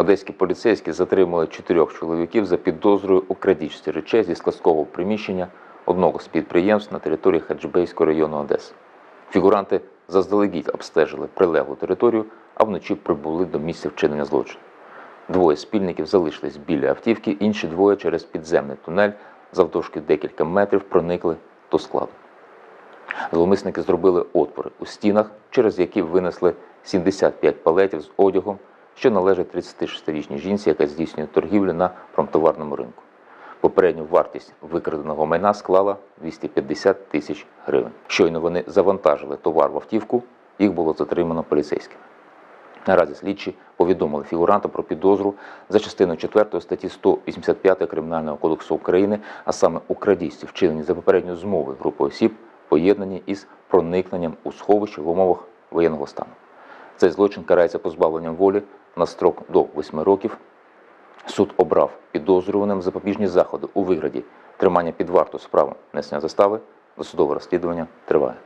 Одеські поліцейські затримали чотирьох чоловіків за підозрою у крадіжці речей зі складського приміщення одного з підприємств на території Хаджибейського району Одеси. Фігуранти заздалегідь обстежили прилеглу територію, а вночі прибули до місця вчинення злочину. Двоє спільників залишились біля автівки, інші двоє через підземний тунель завдовжки декілька метрів проникли до складу. Зловмисники зробили отвори у стінах, через які винесли 75 палетів з одягом, що належить 36-річній жінці, яка здійснює торгівлю на промтоварному ринку. Попередню вартість викраденого майна склала 250 тисяч гривень. Щойно вони завантажили товар в автівку, їх було затримано поліцейськими. Наразі слідчі повідомили фігуранта про підозру за частиною 4 статті 185 Кримінального кодексу України, а саме у крадійстві, вчинені за попередньою змовою групи осіб, поєднані із проникненням у сховище в умовах воєнного стану. Цей злочин карається позбавленням волі на строк до 8 років. Суд обрав підозрюваним запобіжні заходи у вигляді тримання під варту справи несення застави. Досудове розслідування триває.